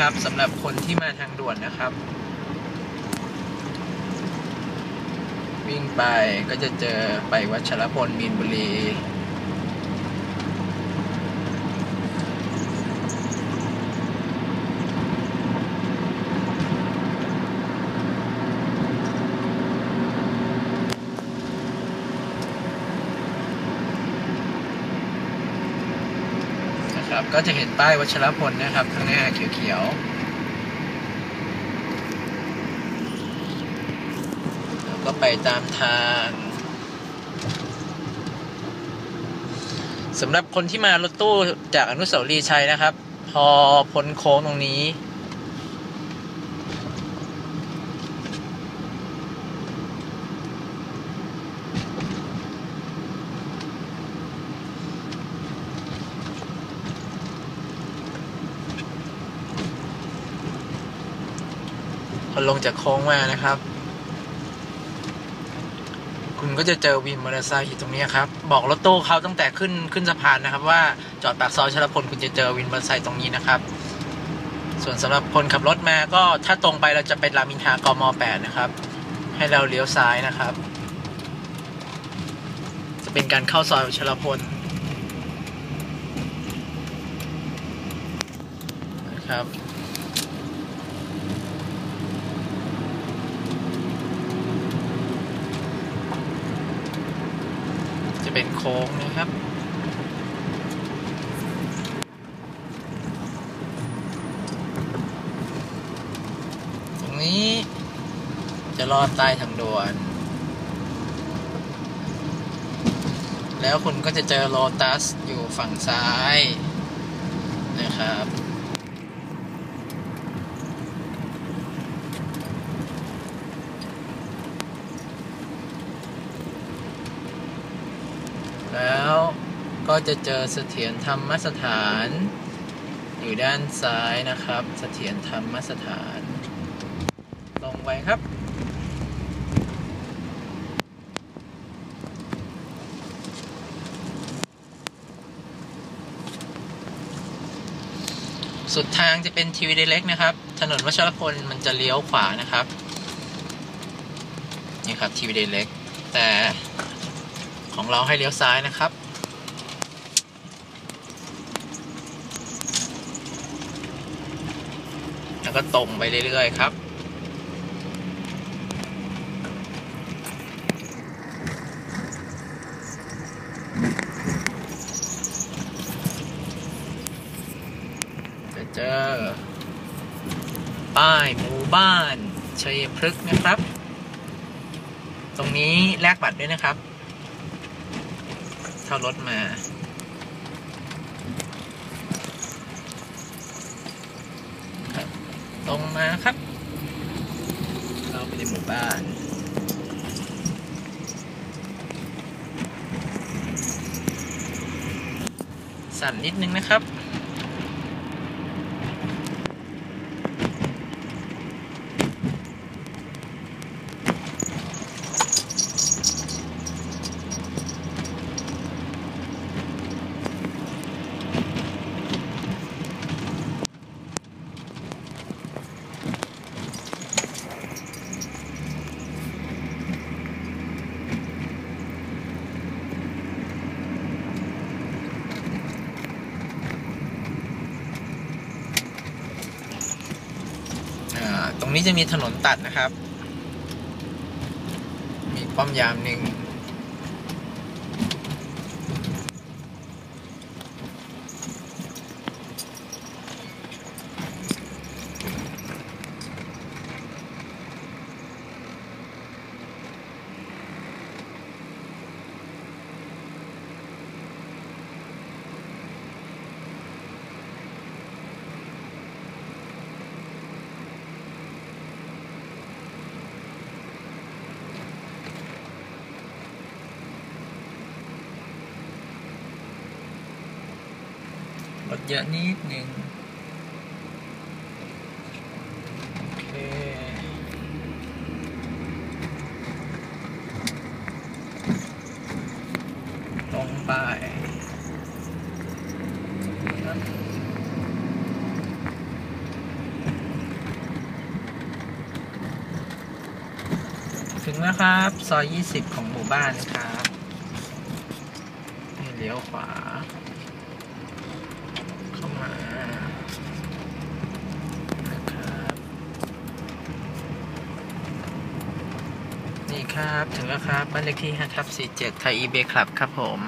นะครับสำหรับคนที่มาทางด่วนนะครับ วิ่งไปก็จะเจอไปวัชรพลมีนบุรี นะครับ ก็จะเห็นป้ายวัชรพลนะครับข้างหน้าเขียวๆแล้วก็ไปตามทางสำหรับคนที่มารถตู้จากอนุสาวรีย์ชัยนะครับ พอพ้นโค้งตรงนี้ พอลงจากโค้งมานะครับ คุณก็จะเจอวินมอเตอร์ไซค์อยู่ตรงนี้ครับ บอกรถตู้เขาตั้งแต่ขึ้นขึ้นสะพานนะครับ ว่าจอดปากซอยชลพลคุณจะเจอวินมอเตอร์ไซค์ตรงนี้นะครับ ส่วนสำหรับคนขับรถมาก็ถ้าตรงไปเราจะเป็นรามินทากม 8 นะครับ ให้เราเลี้ยวซ้ายนะครับ จะเป็นการเข้าซอยชลพลนะครับ จะเป็นโค้งนะครับตรงนี้จะลอดใต้ทางด่วน แล้วคุณก็จะเจอโลตัสอยู่ฝั่งซ้ายนะครับ แล้ว ก็จะเจอเสถียรธรรมสถาน อยู่ด้านซ้ายนะครับ เสถียรธรรมสถาน ลงไปครับ สุดทางจะเป็นทีวีเล็กนะครับ ถนนวัชรพลมันจะเลี้ยวขวานะครับ นี่ครับทีวีเล็กแต่ของเราให้เลี้ยวซ้ายนะครับ แล้วก็ตรงไปเรื่อย ๆ ครับ จะเจอ ป้ายหมู่บ้านชัยพฤกษ์นะครับ ตรงนี้แลกบัตรด้วยนะครับเช่ารถมา ครับ ตรงมาครับ เข้าไปในหมู่บ้านสั่นนิดนึงนะครับ อ่าต รงนี้จะมีถนนตัดนะครับ มีป้อมยามหนึ่ง ลดเยอะนิดนึงโอเคตรงไปถึงแล้วครับ ซอย 20 ของหมู่บ้านนะครับเลี้ยวขวา มานะครับนี่ครับ ถึงแล้วครับบ้านเลขที่5ทับ47ไทยอีเบคลับครับผม